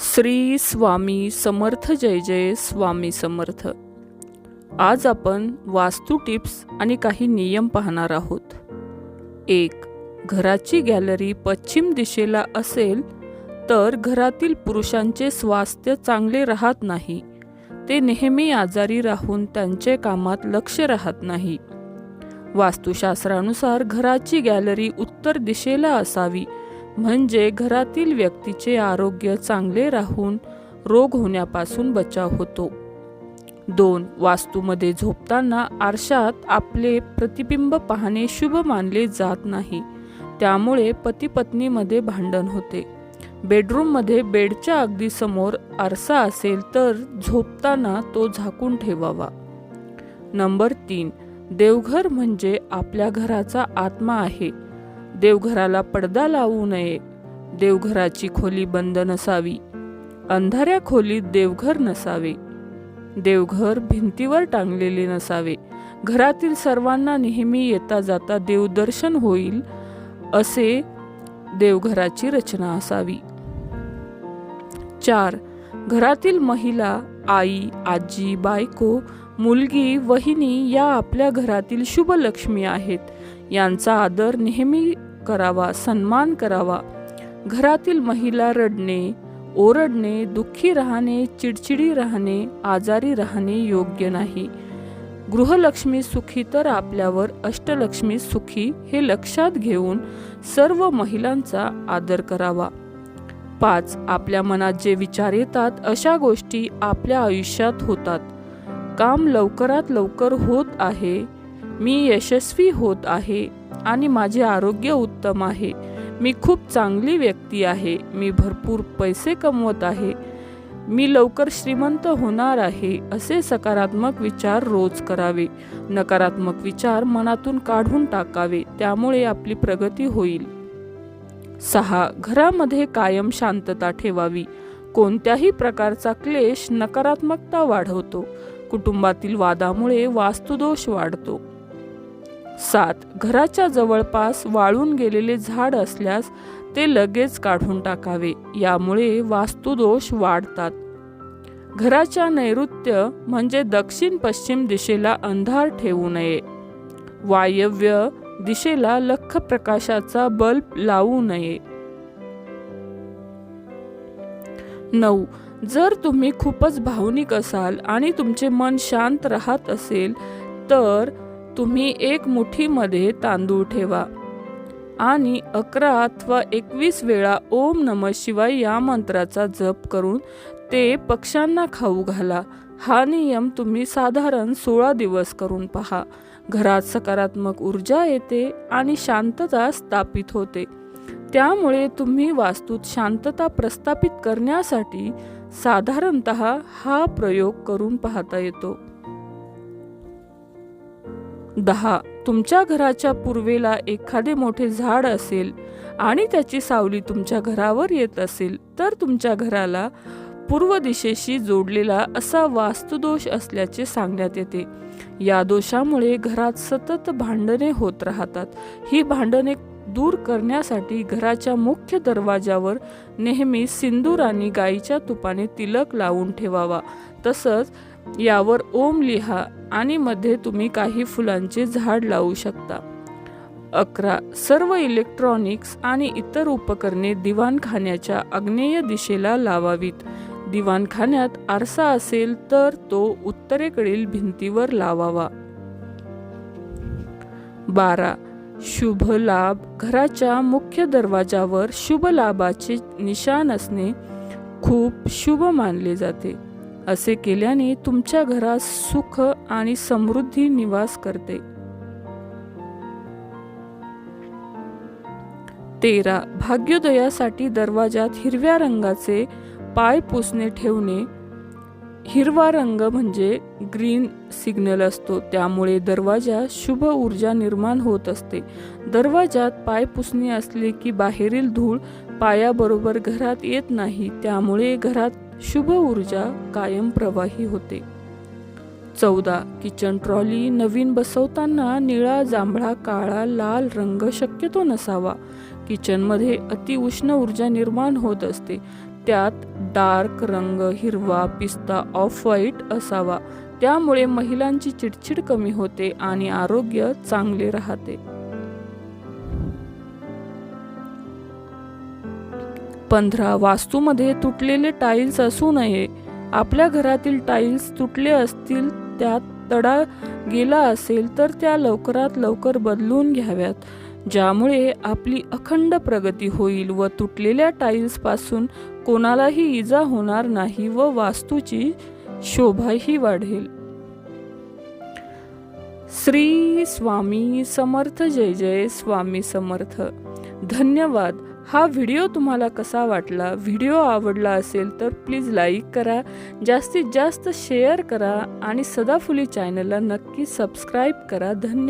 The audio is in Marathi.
श्री स्वामी समर्थ जय जय स्वामी समर्थ. आज आपण वास्तू टिप्स आणि काही नियम पाहणार आहोत. एक घराची गॅलरी पश्चिम दिशेला असेल तर घरातील पुरुषांचे स्वास्थ्य चांगले राहत नाही. ते नेहमी आजारी राहून त्यांचे कामात लक्ष राहत नाही. वास्तुशास्त्रानुसार घराची गॅलरी उत्तर दिशेला असावी म्हणजे घरातील व्यक्तीचे आरोग्य चांगले राहून रोग होण्यापासून बचाव होतो. दोन वास्तूमध्ये झोपताना आरशात आपले प्रतिबिंब पाहणे शुभ मानले जात नाही. त्यामुळे पती पत्नीमध्ये भांडण होते. बेडरूममध्ये बेडच्या अगदी समोर आरसा असेल तर झोपताना तो झाकून ठेवावा. नंबर तीन देवघर म्हणजे आपल्या घराचा आत्मा आहे. देवघराला पडदा लावू नये. देवघराची खोली बंद नसावी. अंधाऱ्या खोलीत देवघर नसावे. देवघर भिंतीवर टांगलेले नसावे. घरातील सर्वांना नेहमी येता जाता देवदर्शन होईल असे देवघराची रचना असावी. चार. घरातील महिला आई आजी बायको मुलगी वहिनी या आपल्या घरातील शुभ लक्ष्मी आहेत. यांचा आदर नेहमी करावा सन्मान करावा. घरातील महिला रडणे ओरडणे दुःखी राहणे चिडचिडी राहणे आजारी राहणे योग्य नाही. गृहलक्ष्मी सुखी तर आपल्यावर अष्टलक्ष्मी सुखी हे लक्षात घेऊन सर्व महिलांचा आदर करावा. पाच आपल्या मनात जे विचार येतात अशा गोष्टी आपल्या आयुष्यात होतात. काम लवकरात लवकर होत आहे मी यशस्वी होत आहे आणि माझे आरोग्य उत्तम आहे. मी खूप चांगली व्यक्ती आहे. मी भरपूर पैसे कमवत आहे. मी लवकर श्रीमंत होणार आहे असे सकारात्मक विचार रोज करावे. नकारात्मक विचार मनातून काढून टाकावे त्यामुळे आपली प्रगती होईल. सहा. घरामध्ये कायम शांतता ठेवावी. कोणत्याही प्रकारचा क्लेश नकारात्मकता वाढवतो. कुटुंबातील वादामुळे वास्तुदोष वाढतो. सात. घराच्या जवळपास वाळून गेलेले झाड असल्यास ते लगेच काढून टाकावे. यामुळे वास्तुदोष वाढतात. घराच्या नैऋत्य म्हणजे दक्षिण पश्चिम दिशेला अंधार ठेवू नये. वायव्य दिशेला लख प्रकाशाचा बल्ब लावू नये. नऊ. जर तुम्ही खूपच भावनिक असाल आणि तुमचे मन शांत राहत असेल तर तुम्ही एक मुठीमध्ये तांदूळ ठेवा. आणि अकरा अथवा एकवीस वेळा ओम नम शिवाय या मंत्राचा जप करून ते पक्ष्यांना खाऊ घाला. हा नियम तुम्ही साधारण सोळा दिवस करून पहा. घरात सकारात्मक ऊर्जा येते आणि शांतता स्थापित होते. त्यामुळे तुम्ही वास्तूत शांतता प्रस्थापित करण्यासाठी साधारणत हा प्रयोग करून पाहता येतो. दहा. तुमच्या घराच्या पूर्वेला एखादे मोठे झाड असेल आणि त्याची सावली तुमच्या घरावर येत असेल तर तुमच्या घराला पूर्व दिशेशी जोडलेला असा वास्तुदोष असल्याचे सांगण्यात येते. या दोषामुळे घरात सतत भांडणे होत राहतात. ही भांडणे दूर करण्यासाठी घराच्या मुख्य दरवाजावर नेहमी सिंदूर आणि गाईच्या तुपाने तिलक लावून ठेवावा. तसंच यावर ओम लिहा आणि मध्ये तुम्ही काही फुलांचे झाड लावू शकता. अकरा. सर्व इलेक्ट्रॉनिक्स आणि इतर उपकरणे दिवाणखान्याच्या आग्नेय दिशेला लावावीत. दिवाणखान्यात आरसा असेल तर तो उत्तरेकडील भिंतीवर लावावा. बारा. शुभ लाभ. घराच्या मुख्य दरवाजावर शुभ लाभाचे निशाण असणे खूप शुभ मानले जाते. असे केल्याने तुमच्या घरात सुख आणि समृद्धी निवास करते. तेरा. भाग्योदयासाठी दरवाजात हिरव्या रंगाचे पाय पुसणे ठेवणे. हिरवा रंग म्हणजे ग्रीन सिग्नल असतो त्यामुळे दरवाजा शुभ ऊर्जा निर्माण होत असते. दरवाजात पाय पुसणे असले की बाहेरील धूळ पायाबरोबर घरात येत नाही त्यामुळे घरात शुभ ऊर्जा कायम प्रवाही होते. चौदा किचन ट्रॉली नवीन बसवताना निळा जांभळा काळा लाल रंग शक्यतो नसावा. किचनमध्ये अतिउष्ण ऊर्जा निर्माण होत असते. त्यात डार्क रंग हिरवा पिस्ता ऑफ व्हाईट असावा. त्यामुळे महिलांची चिडचिड कमी होते आणि आरोग्य चांगले राहते. पंधरा वास्तूमध्ये तुटलेले टाईल्स असू नये. आपल्या घरातील टाईल्स तुटले असतील त्यात तडा गेला असेल तर त्या लवकरात लवकर बदलून घ्याव्यात ज्यामुळे आपली अखंड प्रगती होईल व तुटलेल्या टाईल्सपासून कोणालाही इजा होणार नाही व वास्तूची शोभाही वाढेल. श्री स्वामी समर्थ जय जय स्वामी समर्थ. धन्यवाद. हा व्हिडिओ तुम्हाला कसा वाटला? व्हिडिओ आवडला असेल तर प्लीज लाईक करा जास्तीत जास्त शेअर करा आणि सदाफुली चॅनलला नक्की सबस्क्राईब करा. धन्यवाद